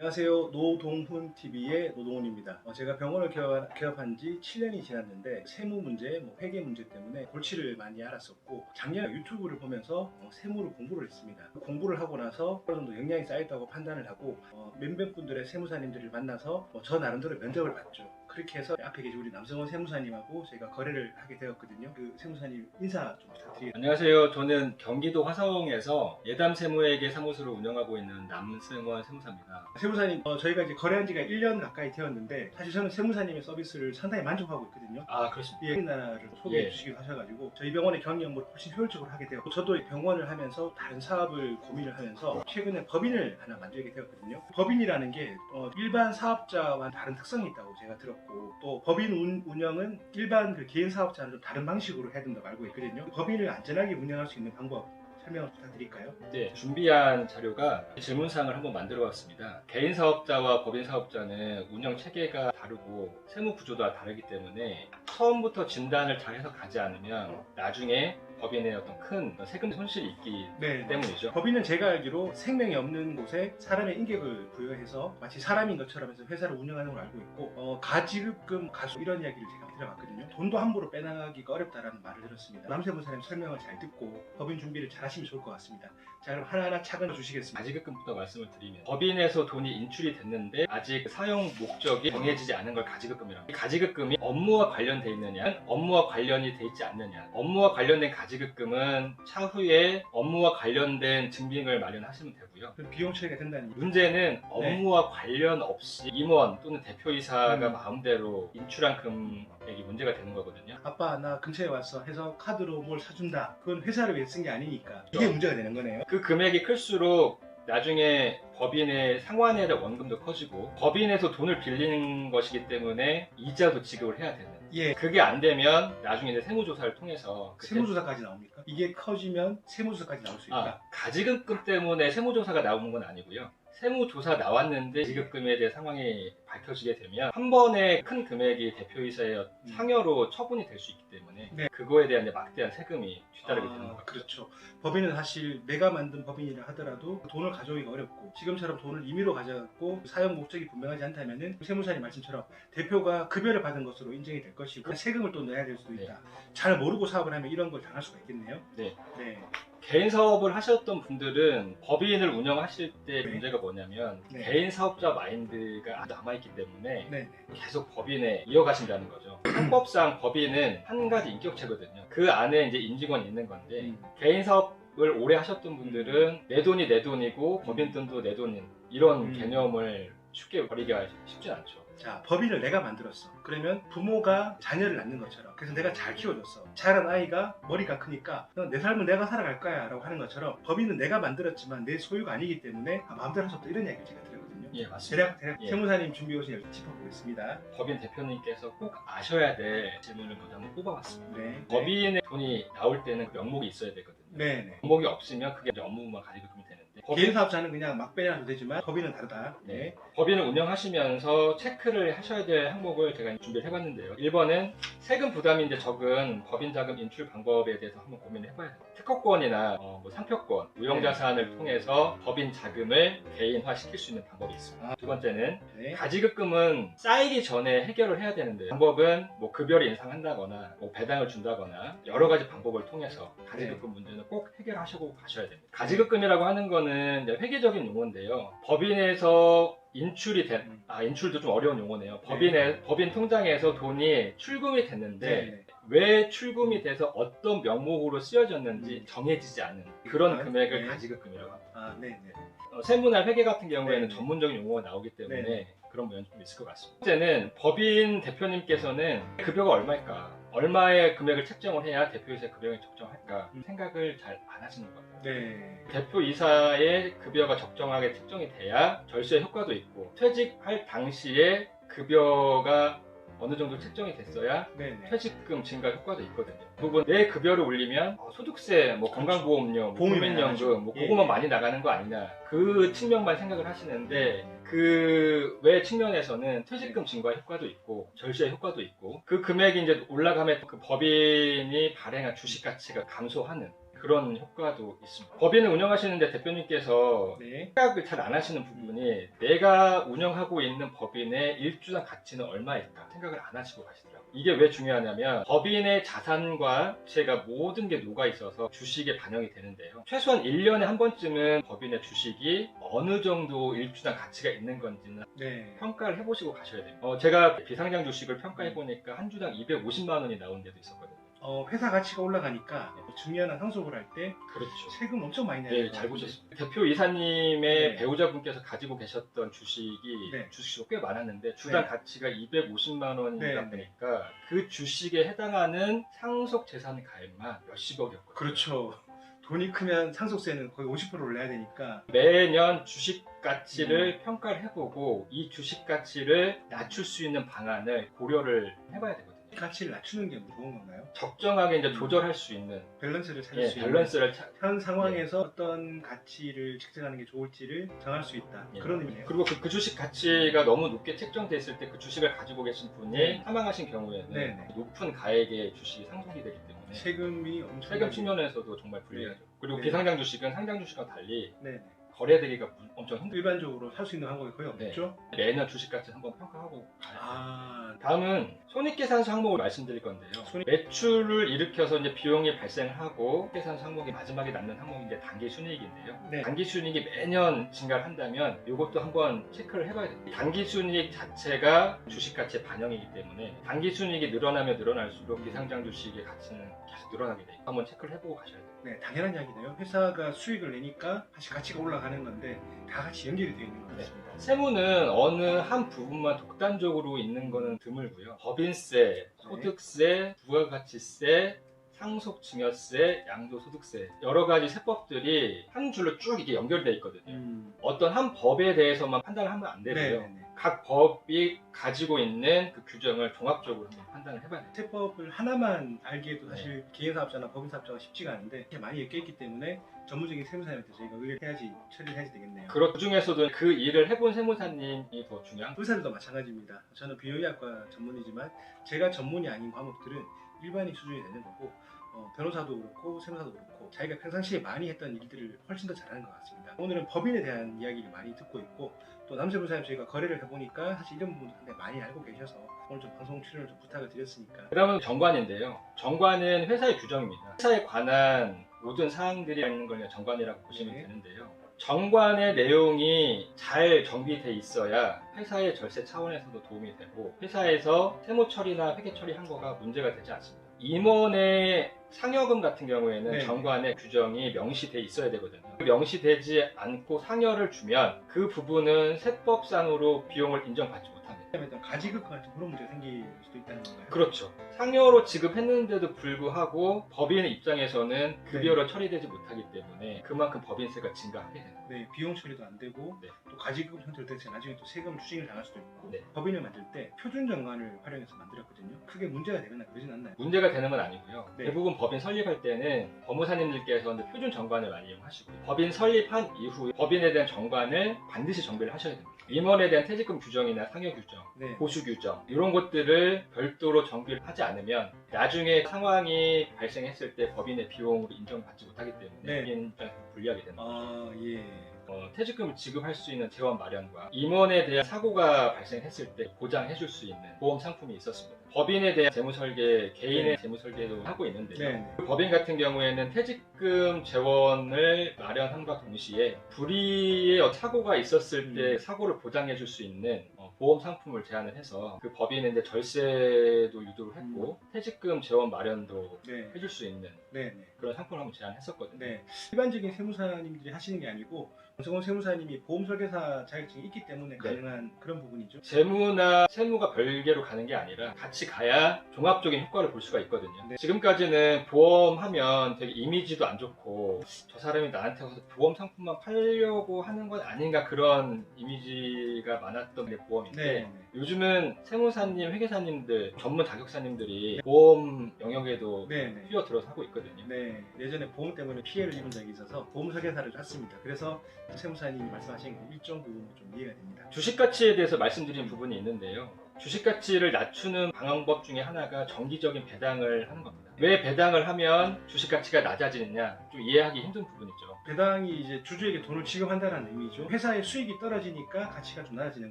안녕하세요. 노동훈 TV의 노동훈입니다. 어, 제가 병원을 개업, 개업 한 지 7년이 지났는데 세무 문제, 뭐 회계 문제 때문에 골치를 많이 앓았었고 작년에 유튜브를 보면서 어, 세무를 공부를 했습니다. 공부를 하고 나서 어느 정도 역량이 쌓였다고 판단을 하고 어, 몇몇 분들의 세무사님들을 만나서 어, 저 나름대로 면접을 봤죠. 그렇게 해서 앞에 계신 우리 남성원 세무사님하고 저희가 거래를 하게 되었거든요. 그 세무사님 인사 좀 부탁드립니다. 안녕하세요. 저는 경기도 화성에서 예담 세무회계 사무소를 운영하고 있는 남승원 세무사입니다. 세무사님, 어, 저희가 이제 거래한 지가 1년 가까이 되었는데 사실 저는 세무사님의 서비스를 상당히 만족하고 있거든요. 아 그렇습니다. 예, 나라를 소개해 예. 주시기도 하셔가지고 저희 병원의 경영 업무를 훨씬 효율적으로 하게 되었고 저도 병원을 하면서 다른 사업을 고민을 하면서 최근에 법인을 하나 만들게 되었거든요. 법인이라는 게 어, 일반 사업자와 다른 특성이 있다고 제가 들었고 또 법인 운, 운영은 일반 그 개인 사업자는 좀 다른 방식으로 해야 된다고 알고 있거든요. 법인을 안전하게 운영할 수 있는 방법 설명을 부탁드릴까요? 네, 준비한 자료가 질문사항을 한번 만들어 봤습니다. 개인 사업자와 법인 사업자는 운영 체계가 다르고 세무 구조도 다르기 때문에 처음부터 진단을 잘 해서 가지 않으면 나중에 법인에 어떤 큰 세금 손실이 있기 네. 때문이죠. 법인은 제가 알기로 생명이 없는 곳에 사람의 인격을 부여해서 마치 사람인 것처럼 해서 회사를 운영하는 걸 알고 있고 어, 가지급금 가수 이런 이야기를 제가 들어봤거든요. 돈도 함부로 빼나가기가 어렵다라는 말을 들었습니다. 남세분사님 설명을 잘 듣고 법인 준비를 잘 하시면 좋을 것 같습니다. 자 그럼 하나하나 차근 주시겠습니다. 가지급금부터 말씀을 드리면 법인에서 돈이 인출이 됐는데 아직 사용 목적이 정해지지 않은 걸 가지급금이라고 합니다. 이 가지급금이 업무와 관련 돼 있느냐 업무와 관련이 돼 있지 않느냐 업무와 관련된 가지급금은 차후에 업무와 관련된 증빙을 마련하시면 되고요 비용 처리가 얘기. 문제는 업무와 관련 없이 임원 또는 대표이사가 음. 마음대로 인출한 금액이 문제가 되는 거거든요 아빠 나 근처에 와서 해서 카드로 뭘 사준다. 그건 회사를 위해 쓴 게 아니니까 이게 그렇죠. 문제가 되는 거네요. 그 금액이 클수록 나중에 법인의 상환해야 될 원금도 커지고 법인에서 돈을 빌리는 것이기 때문에 이자도 지급을 해야 되는 예. 그게 안 되면 나중에 이제 세무조사를 통해서 그때- 세무조사까지 나옵니까? 이게 커지면 세무조사까지 나올 수 있다. 아, 가지급금 때문에 세무조사가 나오는 건 아니고요 세무조사 나왔는데 지급금에 대해 상황이 밝혀지게 되면 한 번에 큰 금액이 대표이사의 상여로 처분이 될 수 있기 때문에 네. 그거에 대한 이제 막대한 세금이 뒤따르게 되는 아, 거죠. 그렇죠. 법인은 사실 내가 만든 법인이라 하더라도 돈을 가져오기가 어렵고 지금처럼 돈을 임의로 가져갔고 사용 목적이 분명하지 않다면은 세무사님 말씀처럼 대표가 급여를 받은 것으로 인정이 될 것이고 세금을 또 내야 될 수도 있다. 잘 모르고 사업을 하면 이런 걸 당할 수가 있겠네요. 네. 네. 개인 사업을 하셨던 분들은 법인을 운영하실 때 네. 문제가 뭐냐면 네. 개인 사업자 마인드가 남아있기 때문에 네. 계속 법인에 이어가신다는 거죠. 헌법상 법인은 한 가지 인격체거든요. 그 안에 이제 임직원이 있는 건데 음. 개인 사업 을 오래 하셨던 분들은 내 돈이 내 돈이고 법인 돈도 내 돈인 이런 음. 개념을 쉽게 버리기가 쉽진 않죠. 자, 법인을 내가 만들었어. 그러면 부모가 자녀를 낳는 것처럼. 그래서 내가 잘 키워줬어. 자란 아이가 머리가 크니까 넌내 삶은 내가 살아갈 거야. 라고 하는 것처럼 법인은 내가 만들었지만 내 소유가 아니기 때문에 아, 마음대로 할 수 없다. 이런 이야기를 제가 들었거든요. 예, 맞습니다. 대략, 대략 예. 세무사님 준비 오신 열 짚어보겠습니다. 법인 대표님께서 꼭 아셔야 될 질문을 먼저 한번 뽑아봤습니다. 네. 법인의 돈이 나올 때는 그 명목이 있어야 되거든요. 네. 네. 명목이 없으면 그게 업무만 되는데 개인 사업자는 그냥 막 빼내도 되지만 법인은 다르다. 네. 법인을 운영하시면서 체크를 하셔야 될 항목을 제가 준비를 해봤는데요. 1번은 세금 부담이 이제 적은 법인 자금 인출 방법에 대해서 한번 고민을 해봐야 돼요. 특허권이나 어, 뭐 상표권, 우영자산을 통해서 법인 자금을 개인화 시킬 수 있는 방법이 있습니다. 아. 두 번째는 네. 가지급금은 쌓이기 전에 해결을 해야 되는데 방법은 뭐 급여를 인상한다거나 뭐 배당을 준다거나 여러 가지 방법을 통해서 가지급금 문제는 꼭 해결하시고 가셔야 됩니다. 가지급금이라고 하는 거는 이제 회계적인 용어인데요. 법인에서 인출이 된, 음. 아 인출도 좀 어려운 용어네요. 법인의 법인 통장에서 돈이 출금이 됐는데 네. 왜 출금이 돼서 어떤 명목으로 쓰여졌는지 음. 정해지지 않은 그런 네. 금액을 네. 가지급금이라고 합니다. 아, 네. 네. 어, 세무나 회계 같은 경우에는 네. 전문적인 용어가 나오기 때문에 네. 그런 면이 좀 있을 것 같습니다. 번째는 법인 대표님께서는 급여가 얼마일까? 얼마의 금액을 책정을 해야 대표이사의 급여가 적정할까? 음. 생각을 잘 안 하시는 것 같아요. 네. 대표이사의 급여가 적정하게 책정이 돼야 절세 효과도 있고 퇴직할 당시에 급여가 어느 정도 책정이 됐어야 네. 네. 퇴직금 증가 효과도 있거든요. 그 부분 내 급여를 올리면 어, 소득세, 뭐 건강보험료, 뭐 보험이. 국민연금, 뭐 예, 그거만 예. 많이 나가는 거 아니냐 그 측면만 생각을 하시는데 그 외 측면에서는 퇴직금 증가 효과도 있고 절세 효과도 있고 그 금액이 이제 올라가면 그 법인이 발행한 주식 가치가 감소하는 그런 효과도 있습니다. 법인을 운영하시는데 대표님께서 네. 생각을 잘 안 하시는 부분이 내가 운영하고 있는 법인의 일주당 가치는 얼마일까 생각을 안 하시고 가시더라고요. 이게 왜 중요하냐면 법인의 자산과 제가 모든 게 녹아 있어서 주식에 반영이 되는데요. 최소한 1년에 한 번쯤은 법인의 주식이 어느 정도 일주당 가치가 있는 건지는 네. 평가를 해보시고 가셔야 됩니다. 어, 제가 비상장 주식을 평가해보니까 한 주당 250만 원이 나오는 데도 있었거든요. 어, 회사 가치가 올라가니까 중요한 상속을 할 때 그렇죠. 세금 엄청 많이 내야 네, 잘. 보셨습니다. 대표 이사님의 네. 배우자분께서 가지고 계셨던 주식이 네. 주식수가 꽤 많았는데 주당 네. 가치가 250만 원이다 네. 보니까 그 주식에 해당하는 상속 재산 가액만 몇십억이었거든요. 그렇죠. 돈이 크면 상속세는 거의 50%를 내야 되니까 매년 주식 가치를 음. 평가를 해보고 이 주식 가치를 낮출 수 있는 방안을 고려를 해봐야 되거든요. 가치를 낮추는 게 좋은 건가요? 적정하게 이제 조절할 수 있는 밸런스를 찾을 예, 수 있는 밸런스를 찾- 현 상황에서 어떤 가치를 책정하는 게 좋을지를 정할 수 있다. 예. 그런 의미네요. 그리고 그, 그 주식 가치가 너무 높게 책정됐을 때 그 주식을 가지고 계신 분이 네. 사망하신 경우에는 네, 네. 높은 가액의 주식이 상속이 되기 때문에 세금이 엄청 세금 측면에서도 정말 불리하죠. 그리고 네. 비상장 주식은 상장 주식과 달리 네. 거래되기가 무- 엄청 힘들어요. 일반적으로 살 수 있는 방법이 거의 네. 없죠. 매년 주식 가치 한번 평가하고 가야 돼요. 아, 다음은 손익계산서 항목을 말씀드릴 건데요. 손익- 매출을 일으켜서 이제 비용이 발생하고 계산서 항목이 마지막에 남는 항목이 이제 단기 순이익인데요. 네. 단기 순이익이 매년 증가를 한다면 이것도 한번 체크를 해봐야 됩니다. 단기 순이익 자체가 주식 가치에 반영이기 때문에 단기 순이익이 늘어나면 늘어날수록 비상장 주식의 가치는 계속 늘어나게 돼요. 한번 체크를 해보고 가셔야 돼요. 네, 당연한 이야기네요. 회사가 수익을 내니까 다시 가치가 올라가는 건데 다 같이 연결이 되어 있는 것 네. 같습니다. 세무는 어느 한 부분만 독단적으로 있는 거는 드물고요. 법인세, 소득세, 부가가치세, 상속증여세, 양도소득세 여러 가지 세법들이 한 줄로 쭉 이게 연결되어 있거든요. 음. 어떤 한 법에 대해서만 판단을 하면 안 되고요. 네, 네, 네. 각 법이 가지고 있는 그 규정을 종합적으로 한번 판단을 해봐야 돼요. 세법을 하나만 알기에도 네. 사실 개인사업자나 법인사업자가 쉽지가 않은데 이렇게 많이 엮여있기 때문에 전문적인 세무사님한테 저희가 의뢰를 해야지 처리를 해야지 되겠네요. 그 중에서도 그 일을 해본 세무사님이 더 중요한. 의사들도 마찬가지입니다. 저는 비뇨기학과 전문이지만 제가 전문이 아닌 과목들은 일반인 수준이 되는 거고 어, 변호사도 그렇고 세무사도 그렇고 자기가 평상시에 많이 했던 일들을 훨씬 더 잘하는 것 같습니다. 오늘은 법인에 대한 이야기를 많이 듣고 있고 또 남세무사님 저희가 거래를 해보니까 사실 이런 부분도 상당히 많이 알고 계셔서 오늘 좀 방송 출연을 좀 부탁을 드렸으니까 그 다음은 정관인데요. 정관은 회사의 규정입니다. 회사에 관한 모든 사항들이 있는 걸 그냥 정관이라고 보시면 네. 되는데요. 정관의 내용이 잘 정비돼 있어야 회사의 절세 차원에서도 도움이 되고 회사에서 세무 처리나 회계 처리 한 거가 문제가 되지 않습니다. 임원의 상여금 같은 경우에는 네. 정관의 규정이 명시돼 있어야 되거든요. 그 명시되지 않고 상여를 주면 그 부분은 세법상으로 비용을 인정받지 못합니다. 어떤 가지급 같은 그런 문제가 생길 수도 있다는 건가요? 그렇죠. 상여로 지급했는데도 불구하고 법인의 입장에서는 급여로 처리되지 못하기 때문에 그만큼 법인세가 증가하게 되는 거예요. 네, 비용 처리도 안 되고 네. 또 가지급 형태로 돼서 나중에 또 세금 추징을 당할 수도 있고 네. 법인을 만들 때 표준 정관을 활용해서 만들었거든요. 크게 문제가 되거나 그러진 않나요? 문제가 되는 건 아니고요. 네. 대부분 법인 설립할 때는 법무사님들께서 표준 정관을 많이 이용하시고요. 법인 설립한 이후 법인에 대한 정관을 반드시 정비를 하셔야 됩니다. 임원에 대한 퇴직금 규정이나 상여 규정, 네. 보수 규정 이런 것들을 별도로 정비를 하지 않으면 나중에 상황이 발생했을 때 법인의 비용으로 인정받지 못하기 때문에 네. 법인 입장에서 불리하게 되는 거죠. 아, 예. 어, 퇴직금을 지급할 수 있는 재원 마련과 임원에 대한 사고가 발생했을 때 보장해 줄 수 있는 보험 상품이 있었습니다. 법인에 대한 재무 설계, 개인의 네. 재무 설계도 하고 있는데요. 네. 네. 그 법인 같은 경우에는 퇴직금 재원을 마련함과 동시에 불의의 어- 사고가 있었을 때 음. 사고를 보장해 줄 수 있는 어, 보험 상품을 제안을 해서 그 법인은 이제 절세도 유도를 했고 퇴직금 재원 마련도 네. 해줄 수 있는 네. 네. 그런 상품을 한번 제안했었거든요. 네. 일반적인 세무사님들이 하시는 게 아니고 정성원 세무사님이 보험 설계사 자격증이 있기 때문에 네. 가능한 그런 부분이죠. 재무나 세무가 별개로 가는 게 아니라 같이 가야 종합적인 효과를 볼 수가 있거든요. 네. 지금까지는 보험하면 되게 이미지도 안 좋고 저 사람이 나한테 와서 보험 상품만 팔려고 하는 건 아닌가 그런 이미지가 많았던 게 보험인데 네. 네. 요즘은 세무사님, 회계사님들, 전문 자격사님들이 보험 영역에도 네. 네. 뛰어들어서 하고 있거든요. 네, 예전에 보험 때문에 피해를 입은 적이 있어서 보험 설계사를 했습니다. 그래서 세무사님이 말씀하신 그 일정 부분 좀 이해가 됩니다. 주식 가치에 대해서 말씀드린 부분이 있는데요. 주식 가치를 낮추는 방법 중에 하나가 정기적인 배당을 하는 겁니다. 왜 배당을 하면 주식 가치가 낮아지느냐 좀 이해하기 힘든 부분이죠. 배당이 이제 주주에게 돈을 지급한다는 의미죠. 회사의 수익이 떨어지니까 가치가 좀 낮아지는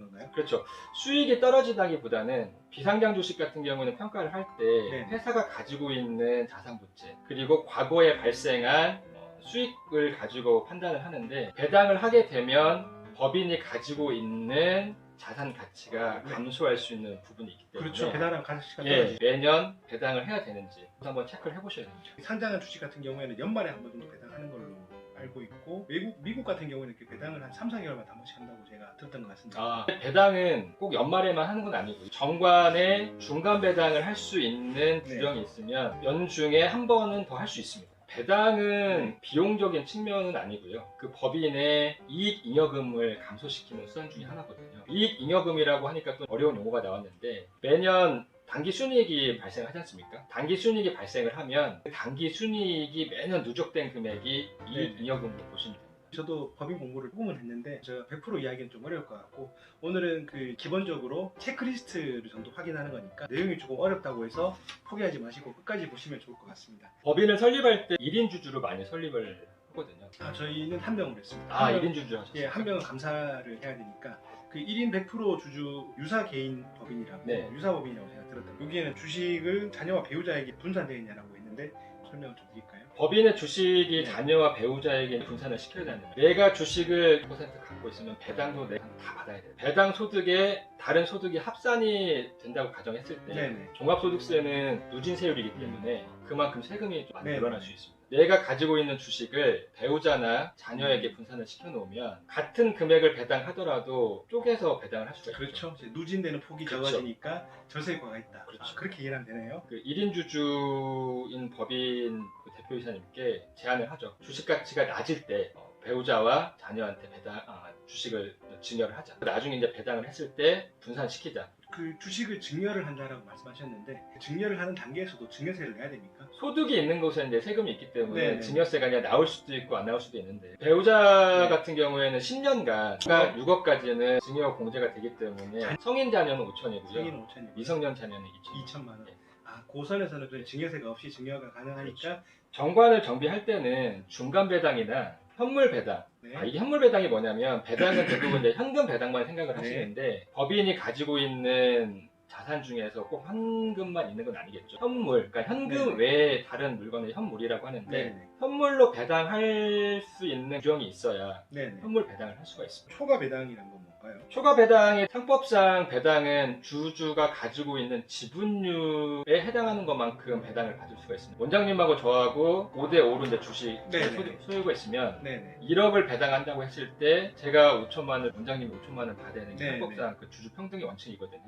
건가요? 그렇죠. 수익이 떨어지다기보다는 비상장 주식 같은 경우는 평가를 할 때 네. 회사가 가지고 있는 자산 부채 그리고 과거에 발생한 어, 수익을 가지고 판단을 하는데 배당을 하게 되면 법인이 가지고 있는 자산 가치가 네. 감소할 수 있는 부분이 있기 때문에 그렇죠. 배당하면 가치가 예, 떨어지죠. 매년 배당을 해야 되는지 한번 체크를 해보셔야 됩니다. 상장한 주식 같은 경우에는 연말에 한 번 정도 배당하는 걸로 알고 있고 외국 미국 같은 경우는 이렇게 배당을 한 3, 4개월마다 한 번씩 한다고 제가 들었던 것 같습니다. 아, 배당은 꼭 연말에만 하는 건 아니고요. 정관에 중간 배당을 할 수 있는 규정이 있으면 연중에 한 번은 더 할 수 있습니다. 배당은 비용적인 측면은 아니고요. 그 법인의 이익 잉여금을 감소시키는 수단 중에 하나거든요. 이익 잉여금이라고 하니까 또 어려운 용어가 나왔는데 매년 단기 순이익이 발생하지 않습니까? 단기 순이익이 발생을 하면 그 단기 순이익이 매년 누적된 금액이 이익 네네. 잉여금으로 보시면 됩니다. 저도 법인 공부를 조금은 했는데 제가 100% 이야기는 좀 어려울 것 같고 오늘은 그 기본적으로 체크리스트를 정도 확인하는 거니까 내용이 조금 어렵다고 해서 포기하지 마시고 끝까지 보시면 좋을 것 같습니다. 법인을 설립할 때 1인 주주로 많이 설립을 하거든요. 아, 저희는 한 명으로 했습니다. 아, 한 명- 1인 주주 하셨어요? 예, 한 명은 감사를 해야 되니까 그 1인 100% 주주 유사 개인 법인이라고 네. 유사 법인이라고 제가 들었던 여기에는 주식을 자녀와 배우자에게 분산되어 있냐라고 했는데 설명을 좀 드릴까요? 법인의 주식이 네. 자녀와 배우자에게 분산을 시켜야 되는 거예요. 내가 주식을 100% 갖고 있으면 배당도 내가 다 받아야 돼요. 배당 소득에 다른 소득이 합산이 된다고 가정했을 때 네네. 종합소득세는 누진세율이기 때문에 그만큼 세금이 좀 많이 네. 늘어날 수 있습니다. 내가 가지고 있는 주식을 배우자나 자녀에게 분산을 시켜놓으면 같은 금액을 배당하더라도 쪼개서 배당을 할 수가 있죠. 그렇죠. 이제 누진되는 폭이 그렇죠. 적어지니까 저세과가 있다. 그렇죠. 아, 그렇게 이해하면 되네요. 그 1인 주주인 법인 그 대표이사님께 제안을 하죠. 주식 가치가 낮을 때 어, 배우자와 자녀한테 배당 아, 주식을 증여를 하자. 나중에 이제 배당을 했을 때 분산시키자. 그 주식을 증여를 한다라고 말씀하셨는데 그 증여를 하는 단계에서도 증여세를 내야 됩니까? 소득이 있는 곳에 이제 세금이 있기 때문에 네네. 증여세가 그냥 나올 수도 있고 안 나올 수도 있는데 배우자 네. 같은 경우에는 10년간 그러니까 6억까지는 증여 공제가 되기 때문에 자- 성인 자녀는 5천이고요. 성인은 5천이고 미성년 자녀는 2천. 2천만 원. 네. 아 고선에서는 그 증여세가 없이 증여가 가능하니까 정관을 정비할 때는 중간 배당이나 현물 배당 네. 아, 이게 현물 배당이 뭐냐면 배당은 대부분 이제 현금 배당만 생각을 네. 하시는데 법인이 가지고 있는 자산 중에서 꼭 현금만 있는 건 아니겠죠. 현물, 그러니까 현금 네. 외에 다른 물건을 현물이라고 하는데 네네. 현물로 배당할 수 있는 규정이 있어야 네네. 현물 배당을 할 수가 있습니다. 초과 배당이란 건 뭔가요? 초과 배당의 상법상 배당은 주주가 가지고 있는 지분율에 해당하는 것만큼 배당을 받을 수가 있습니다. 원장님하고 저하고 5대 5로 이제 주식 네네. 소유, 가 있으면 네네. 1억을 배당한다고 했을 때 제가 5천만 원, 원장님이 5천만 원 되는 게. 상법상 그 주주 평등의 원칙이거든요.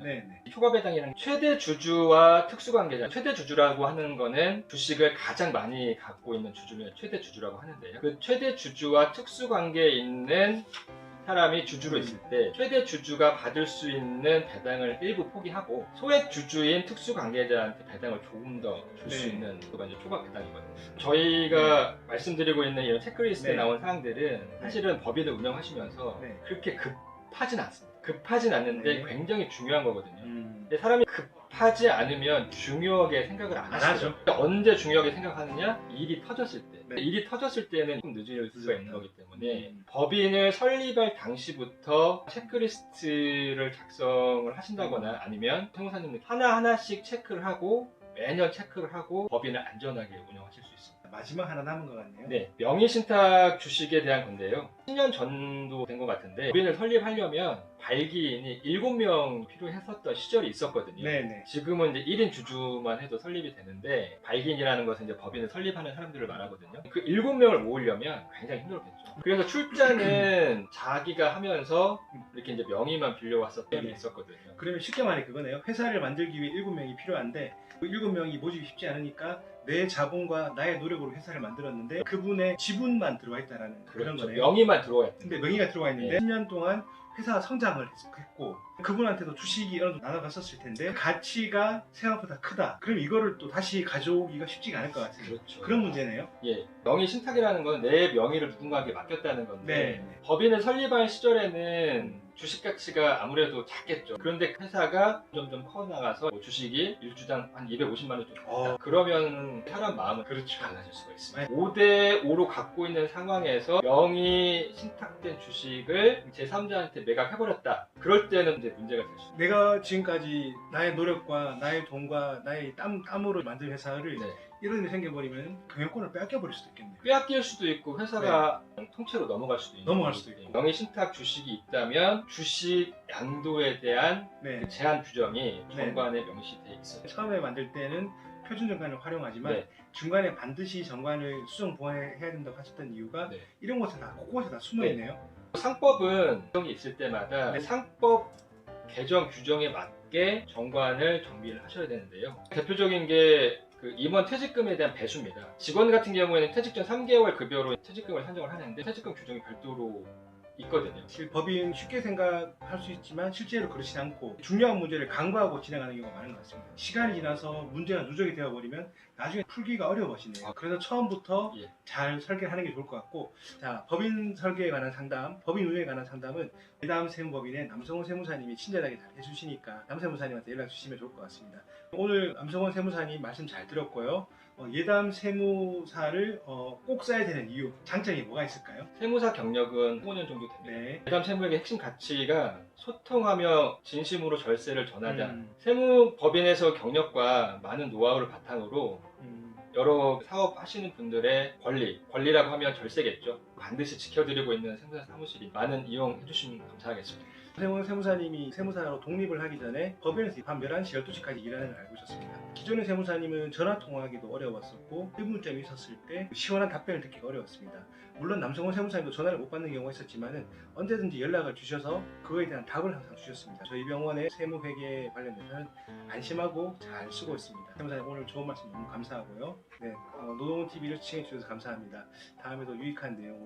초과 배당이란 최대 주주와 특수관계자. 최대 주주라고 하는 거는 주식을 가장 많이 갖고 있는 주주 를 최대 주주라고 하는데요. 그 최대 주주와 특수 관계에 있는 사람이 주주로 음. 있을 때 최대 주주가 받을 수 있는 배당을 일부 포기하고 소액 주주인 특수 관계자한테 배당을 조금 더 줄 수 네. 있는 그가 이제 초과 배당이거든요. 저희가 말씀드리고 있는 이런 체크리스트에 네. 나온 사항들은 사실은 법인을 운영하시면서 네. 그렇게 급하진 않습니다. 급하진 않는데 네. 굉장히 중요한 거거든요. 음. 근데 사람이 급 하지 않으면 중요하게 생각을 안 안 하죠. 하죠. 언제 중요하게 생각하느냐? 일이 터졌을 때. 네. 일이 터졌을 때는 좀 늦을 수가 있는 거기 때문에 음. 법인을 설립할 당시부터 체크리스트를 작성을 하신다거나 아니면 세무사님들 하나하나씩 체크를 하고 매년 체크를 하고 법인을 안전하게 운영하실 수 있습니다. 마지막 하나 남은 것 같네요. 네, 명의신탁 주식에 대한 건데요. 10년 전도 된 것 같은데 법인을 설립하려면 발기인이 7명 필요했었던 시절이 있었거든요. 네네. 지금은 이제 1인 주주만 해도 설립이 되는데 발기인이라는 것은 이제 법인을 설립하는 사람들을 말하거든요. 그 7명을 모으려면 굉장히 힘들었겠죠. 그래서 출자는 자기가 하면서 이렇게 이제 명의만 빌려왔었던 게 네. 있었거든요. 그러면 쉽게 말해 그거네요. 회사를 만들기 위해 7명이 필요한데 그 7명이 모집이 쉽지 않으니까 내 자본과 나의 노력으로 회사를 만들었는데 그분의 지분만 들어와 있다라는 그런 그렇죠. 거네요. 명의만 들어와야 돼. 근데 명의가 들어와 있는데 네. 10년 동안 회사가 성장을 했고 그분한테도 주식이 어느 정도 나눠갔었을 텐데 가치가 생각보다 크다. 그럼 이거를 또 다시 가져오기가 쉽지가 않을 것 같아요. 그렇죠. 그런 문제네요. 예, 명의 신탁이라는 건 내 명의를 누군가에게 맡겼다는 건데 네. 법인을 설립할 시절에는 주식 가치가 아무래도 작겠죠. 그런데 회사가 점점 커 나가서 뭐 주식이 일주당 한 250만 원 정도. 어. 그러면 사람 마음은 그렇죠. 달라질 수가 있습니다. 5대 5로 갖고 있는 상황에서 명의 신탁된 주식을 제3자한테 매각해버렸다. 그럴 때는 이제 문제가 될 수 있습니다. 내가 지금까지 나의 노력과 나의 돈과 나의 땀, 땀으로 만든 회사를 네. 이런 일이 생겨버리면 경영권을 빼앗겨버릴 수도 있겠네요. 빼앗길 수도 있고 회사가 통째로 넘어갈 수도 있는 넘어갈 수도 있고. 명의 신탁 주식이 있다면 주식 양도에 대한 네. 그 제한 규정이 네. 정관에 명시돼 있어요. 처음에 만들 때는 표준 정관을 활용하지만 네. 중간에 반드시 정관을 수정 보완해야 된다고 하셨던 이유가 네. 이런 것에 다 곳곳에 다 숨어 네. 있네요. 상법은 규정이 있을 때마다 네. 상법 개정 규정에 맞게 정관을 정비를 하셔야 되는데요. 대표적인 게 그 임원 퇴직금에 대한 배수입니다. 직원 같은 경우에는 퇴직 전 3개월 급여로 퇴직금을 산정을 하는데 퇴직금 규정이 별도로 있거든요. 사실 법인 쉽게 생각할 수 있지만 실제로 그렇지 않고 중요한 문제를 간과하고 진행하는 경우가 많은 것 같습니다. 시간이 지나서 문제가 누적이 되어버리면 나중에 풀기가 어려워지네요. 아. 그래서 처음부터 예. 잘 설계하는 게 좋을 것 같고 자 법인 설계에 관한 상담, 법인 운영에 관한 상담은 예담 세무법인의 남성원 세무사님이 친절하게 잘 해주시니까 남 세무사님한테 연락 주시면 좋을 것 같습니다. 오늘 남성원 세무사님 말씀 잘 들었고요. 어, 예담 세무사를 어, 꼭 써야 되는 이유, 장점이 뭐가 있을까요? 세무사 경력은 5년 정도 됩니다. 네. 대담 세무의 핵심 가치가 소통하며 진심으로 절세를 전하자. 음. 세무법인에서 경력과 많은 노하우를 바탕으로 음, 여러 사업 하시는 분들의 권리, 권리라고 하면 절세겠죠. 반드시 지켜드리고 있는 세무사 사무실이 많은 이용해 주시면 감사하겠습니다. 세무 세무사님이 세무사로 독립을 하기 전에 법인에서 밤 11시, 12시까지 일하는 걸 알고 있었습니다. 기존의 세무사님은 전화 통화하기도 어려웠었고 의문점이 있었을 때 시원한 답변을 듣기가 어려웠습니다. 물론 남성원 세무사님도 전화를 못 받는 경우가 있었지만은 언제든지 연락을 주셔서 그거에 대한 답을 항상 주셨습니다. 저희 병원의 세무회계 관련돼서는 안심하고 잘 쓰고 있습니다. 세무사님 오늘 좋은 말씀 너무 감사하고요. 네, 어, 노동훈 TV를 시청해 주셔서 감사합니다. 다음에도 유익한 내용